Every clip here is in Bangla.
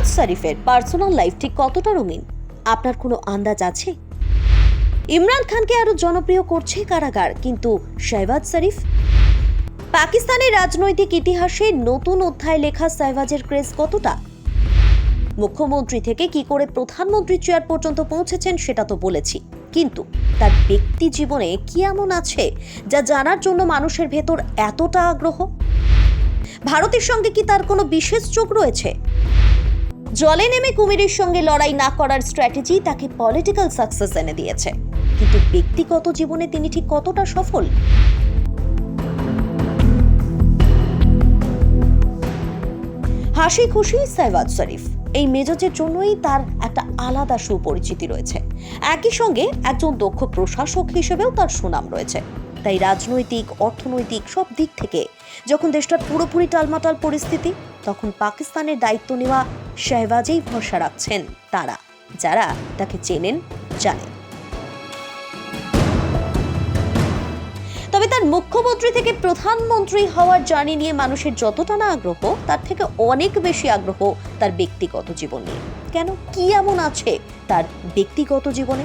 শাহবাজ শরীফের পার্সোনাল লাইফ ঠিক কতটা রঙিন? আপনার কোনো আন্দাজ আছে? ইমরান খানকে আরও জনপ্রিয় করছে কারাগার, কিন্তু শাহবাজ শরীফ? পাকিস্তানের রাজনৈতিক ইতিহাসে নতুন অধ্যায় লেখা সাইবাজের ক্রেজ কতটা? মুখ্যমন্ত্রী থেকে কি করে প্রধানমন্ত্রী চেয়ার পর্যন্ত পৌঁছেছেন সেটা তো বলেছি। কিন্তু তার ব্যক্তি জীবনে কি এমন আছে যা জানার জন্য মানুষের ভেতর এতটা আগ্রহ? ভারতের সঙ্গে কি তার কোনো বিশেষ যোগ রয়েছে? জলে নেমে কুমিরের সঙ্গে লড়াই না করার স্ট্র্যাটেজি তাকে পলিটিক্যাল সাকসেস এনে দিয়েছে। কিন্তু ব্যক্তিগত জীবনে তিনি ঠিক কতটা সফল? হাসি খুশি সাইবাজ শরীফ। এই মেজাজের জন্যই তার একটা আলাদা সুপরিচিতি রয়েছে। একই সঙ্গে একজন দক্ষ প্রশাসক হিসেবেও তার সুনাম রয়েছে। তাই রাজনৈতিক, অর্থনৈতিক সব দিক থেকে যখন দেশটার পুরোপুরি টালমাটাল পরিস্থিতি, তখন পাকিস্তানের দায়িত্ব নেওয়া শাহবাজেই ভরসা রাখছেন তারা। যারা তাকে চেনেন, জানেন। তবে তার মুখ্যমন্ত্রী থেকে প্রধানমন্ত্রী হওয়ার জার্নি নিয়ে মানুষের যতটা না আগ্রহ, তার থেকে অনেক বেশি আগ্রহ তার ব্যক্তিগত জীবন নিয়ে। কেন কি এমন আছে তার ব্যক্তিগত জীবনে?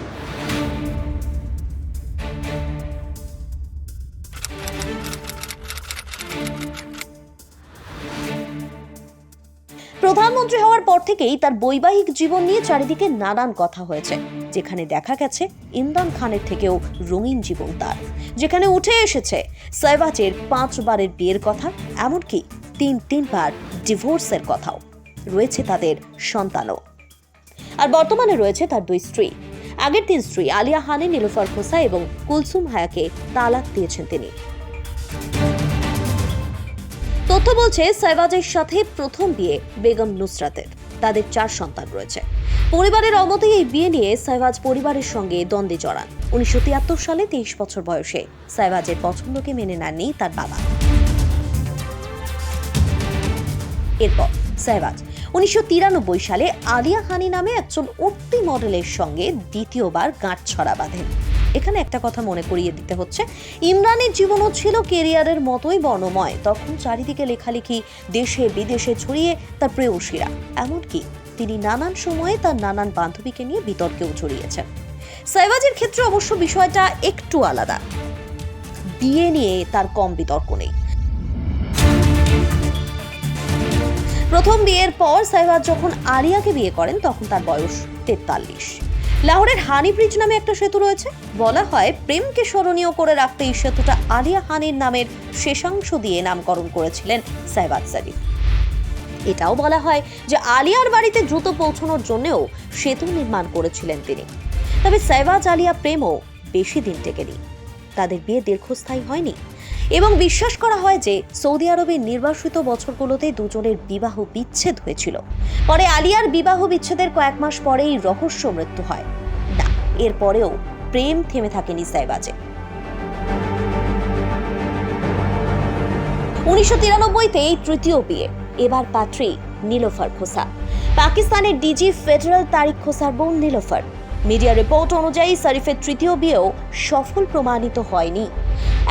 প্রধানমন্ত্রী হওয়ার পর থেকেই তার বৈবাহিক জীবন নিয়ে চারিদিকে নানান কথা হয়েছে। যেখানে দেখা গেছে, ইমরান খানের থেকেও রঙিন জীবন তার। যেখানে উঠে এসেছে সাইবাজের পাঁচবারের বিয়ের কথা, এমনকি তিন তিনবার ডিভোর্সের কথাও। রয়েছে তাদের সন্তানও। আর বর্তমানে রয়েছে তার দুই স্ত্রী। আগের তিন স্ত্রী, আলিয়া হানি নীলুফার খোসা এবং কুলসুম হায়াকে তালাক দিয়েছেন তিনি। তথ্য বলছে, সাইবাজের সাথে প্রথম বিয়ে বেগম নুসরাতের। তাদের চার সন্তান রয়েছে। পরিবারের অমতে এই বিয়ে নিয়ে সাইবাজ পরিবারের সঙ্গে দ্বন্দ্বে জড়ান। উনিশশো তিয়াত্তর সালে তেইশ বছর বয়সে সাইবাজের পছন্দকে মেনে নেননি তার বাবা। এরপর সাইবাজ, উনিশশো তিরানব্বই সালে আলিয়া হানি নামে একজন উঠতি মডেলের সঙ্গে দ্বিতীয়বার গাঁট ছড়া বাঁধেন। এখানে একটা কথা মনে করিয়ে দিতে হচ্ছে। ইমরানের জীবনও ছিল কেরিয়ারের মতোই বর্ণময়। তখন চারিদিকে লেখালেখি দেশে বিদেশে ছড়িয়ে তার প্রেয়সীরা। এমনকি তিনি নানান সময়ে তার নানান বান্ধবীকে নিয়ে বিতর্কেও জড়িয়েছেন সাইবাজের ক্ষেত্রে অবশ্য বিষয়টা একটু আলাদা। বিয়ে নিয়ে তার কম বিতর্ক নেই। প্রথম বিয়ের পর সাইবাজ যখন আরিয়াকে বিয়ে করেন, তখন তার বয়স তেতাল্লিশ। লাহোরের হানি ব্রিজ নামে একটা সেতু রয়েছে। বলা হয় প্রেমকে স্মরণীয় করে রাখতে এই সেতুটা আলিয়া হানির নামের শেষাংশ দিয়ে নামকরণ করেছিলেন সাইবাজ শরীফ এটাও বলা হয় যে আলিয়ার বাড়িতে দ্রুত পৌঁছানোর জন্যও সেতু নির্মাণ করেছিলেন তিনি। তবে সাইবাজ আলিয়া প্রেমও বেশি দিন টেকেনি। তাদের বিয়ে দীর্ঘস্থায়ী হয়নি। এবং বিশ্বাস করা হয় যে সৌদি আরবের নির্বাসিত বছরগুলোতে দুজনের বিবাহ বিচ্ছেদ হয়েছিল। পরে আলিয়ার বিবাহ বিচ্ছেদের কয়েক মাস পরেই রহস্য মৃত্যু হয়। এরপরেও প্রেম থেমে থাকেনি সাইবাজে। উনিশশো তিরানব্বইতে এই তৃতীয় বিয়ে। এবার পাত্রী খোসা। পাকিস্তানের ডিজি ফেডারেল তারিক খোসার বোন নীলোফার। মিডিয়া রিপোর্ট অনুযায়ী শরীফের তৃতীয় বিয়েও সফল প্রমাণিত হয়নি।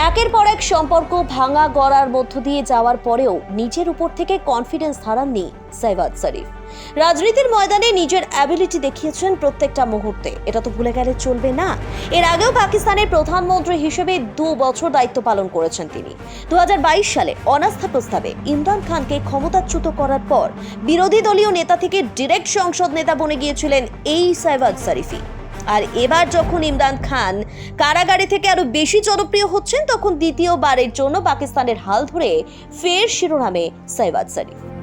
একের পর এক সম্পর্ক ভাঙা গড়ার মধ্য দিয়ে যাওয়ার পরেও নিজের উপর থেকে কনফিডেন্স হারাননি সাইবাদ শরীফ। রাজনীতির ময়দানে নিজের অ্যাবিলিটি দেখিয়েছেন প্রত্যেকটা মুহূর্তে। এটা তো ভুলে গেলে চলবে না। এর আগেও পাকিস্তানের প্রধানমন্ত্রী হিসেবে দু বছর দায়িত্ব পালন করেছেন তিনি। দু সালে অনাস্থা প্রস্তাবে ইমরান খানকে ক্ষমতাচ্যুত করার পর বিরোধী দলীয় নেতা থেকে ডিরেক্ট সংসদ নেতা বনে গিয়েছিলেন এই সাইবাদ শরীফি আর এবার যখন ইমরান খান কারাগারে থেকে আরও বেশি জনপ্রিয় হচ্ছেন, তখন দ্বিতীয়বারের জন্য পাকিস্তানের হাল ধরে ফের শিরোনামে সাইবাদ শরীফ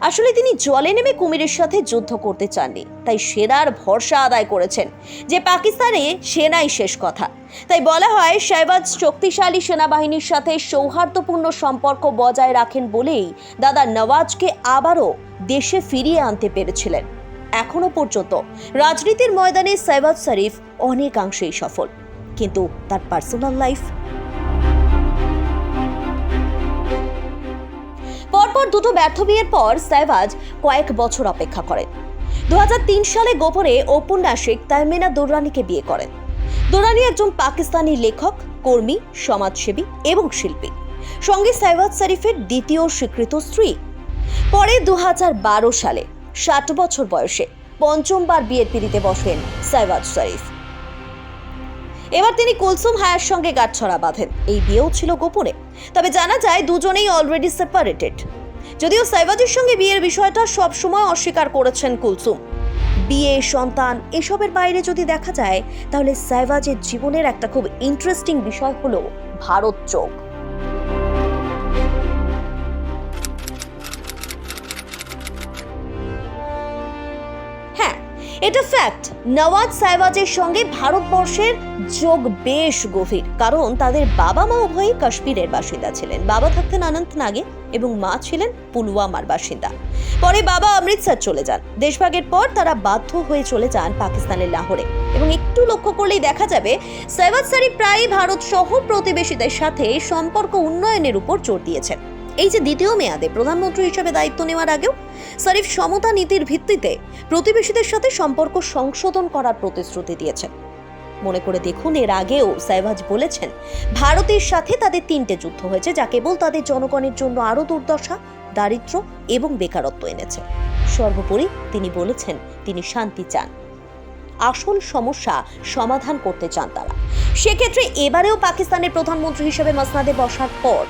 আসলে তিনি জলে নেমে কুমিরের সাথে যুদ্ধ করতে চাননি। তাই সেনার ভরসা আদায় করেছেন যে পাকিস্তানে সেনাই শেষ কথা। তাই বলা হয় শাহবাজ শক্তিশালী সেনাবাহিনীর সাথে সৌহার্দ্যপূর্ণ সম্পর্ক বজায় রাখেন বলেই দাদা নওয়াজকে আবারও দেশে ফিরিয়ে আনতে পেরেছিলেন। এখনও পর্যন্ত রাজনীতির ময়দানে সাইবাজ শরীফ অনেকাংশেই সফল। কিন্তু তার পার্সোনাল লাইফ দুটো ব্যর্থ বিয়ের পর সাইবাজ কয়েক বছর অপেক্ষা করেন। দু হাজার তিন সালে গোপনে ঔপন্যাসিক তাইমেনা দুরানিকে বিয়ে করেন। দুরানি একজন পাকিস্তানি লেখক, কর্মী, সমাজসেবী এবং শিল্পী। সঙ্গে সাইবাজ শরীফের দ্বিতীয় স্বীকৃত স্ত্রী। পরে দু হাজার বারো সালে, ষাট বছর বয়সে, পঞ্চমবার বিয়ের পিড়িতে বসেন সাইবাজ শরীফ। এবার তিনি কুলসুম হায়ার সঙ্গে গাঁটছড়া বাঁধেন। এই বিয়েও ছিল গোপনে। তবে জানা যায়, দুজনেই অলরেডি সেপারেটেড যদিও সাইবাজির সঙ্গে বিয়ের বিষয়টা সবসময় অস্বীকার করেছেন কুলসুম। বিয়ে, সন্তান, এসবের বাইরে যদি দেখা যায়, তাহলে সাইবাজের জীবনের একটা খুব ইন্টারেস্টিং বিষয় হলো ভারত চোখ। এটা ফ্যাক্ট নওয়াজ সাইবাজের সঙ্গে ভারতবর্ষের যোগ বেশ গভীর, কারণ তাদের বাবা মা উভয়ই কাশ্মীরের বাসিন্দা ছিলেন। বাবা থাকতেন অনন্তনাগে এবং মা ছিলেন পুলওয়ামার বাসিন্দা। পরে বাবা অমৃতসর চলে যান। দেশভাগের পর তারা বাধ্য হয়ে চলে যান পাকিস্তানের লাহোরে। এবং একটু লক্ষ্য করলেই দেখা যাবে সৈয়দ সারি প্রায় ভারত সহ প্রতিবেশীদের সাথে সম্পর্ক উন্নয়নের উপর জোর দিয়েছেন। এই যে দ্বিতীয় মেয়াদে প্রধানমন্ত্রী হিসেবে দায়িত্ব নেওয়ার আগেও শরীফ সমতা নীতির ভিত্তিতে প্রতিবেশীদের সাথে সম্পর্ক সংশোধন করার প্রতিশ্রুতি দিয়েছেন। মনে করে দেখুন, এর আগেও সাইভাজ বলেছেন, ভারতের সাথে তাদের তিনটে যুদ্ধ হয়েছে যা কেবল তাদের জনগণের জন্য আরও দুর্দশা দারিদ্র্য এবং বেকারত্ব এনেছে। সর্বোপরি তিনি বলেছেন, তিনি শান্তি চান। আসল সমস্যা সমাধান করতে চান তারা। সেক্ষেত্রে এবারেও পাকিস্তানের প্রধানমন্ত্রী হিসেবে মসনাদে বসার পর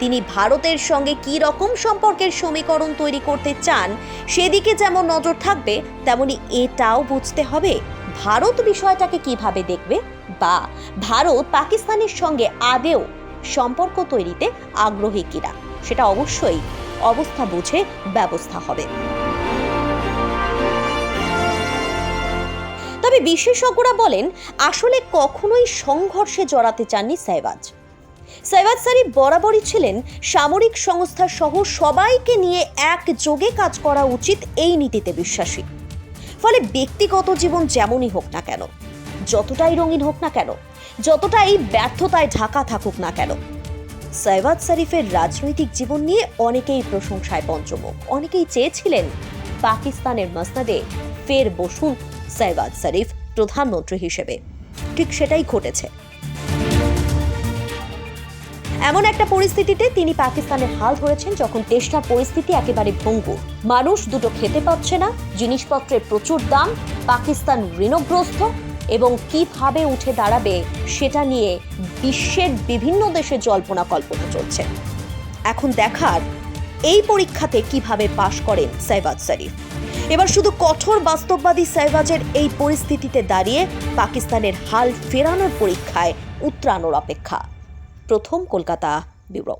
তিনি ভারতের সঙ্গে কি রকম সম্পর্কের সমীকরণ তৈরি করতে চান, সেদিকে যেমন নজর থাকবে, তেমনি এটাও বুঝতে হবে ভারত বিষয়টাকে কীভাবে দেখবে বা ভারত পাকিস্তানের সঙ্গে আদেও সম্পর্ক তৈরিতে আগ্রহী কিনা, সেটা অবশ্যই অবস্থা বুঝে ব্যবস্থা হবে। তবে বিশেষজ্ঞরা বলেন, আসলে কখনোই সংঘর্ষে জড়াতে চাননি সাইবাজ সৈয়দ সারিফ বরাবরই ছিলেন সামরিক সংস্থা সহ সবাইকে নিয়ে একযোগে কাজ করা উচিত এই নীতিতে বিশ্বাসী। ফলে ব্যক্তিগত জীবন যেমনই হোক না কেন, যতটাই রঙিন হোক না কেন, যতটাই ব্যর্থতায় ঢাকা থাকুক না কেন, সৈয়দ শরীফের রাজনৈতিক জীবন নিয়ে অনেকেই প্রশংসায় পঞ্চমুখ, অনেকেই চেয়েছিলেন পাকিস্তানের মসনাদে ফের বসুন সৈয়দ শরীফ প্রধানমন্ত্রী হিসেবে। ঠিক সেটাই ঘটেছে। এমন একটা পরিস্থিতিতে তিনি পাকিস্তানের হাল ধরেছেন যখন দেশটার পরিস্থিতি একেবারে ভঙ্গুর। মানুষ দুটো খেতে পাচ্ছে না, জিনিসপত্রের প্রচুর দাম, পাকিস্তান ঋণগ্রস্ত এবং কীভাবে উঠে দাঁড়াবে সেটা নিয়ে বিশ্বের বিভিন্ন দেশে জল্পনা কল্পনা চলছে। এখন দেখার এই পরীক্ষাতে কীভাবে পাশ করেন সাইবাজ শরীফ। এবার শুধু কঠোর বাস্তববাদী সাইবাজের এই পরিস্থিতিতে দাঁড়িয়ে পাকিস্তানের হাল ফেরানোর পরীক্ষায় উত্তরানোর অপেক্ষা। প্রথম কলকাতা ব্যুরো।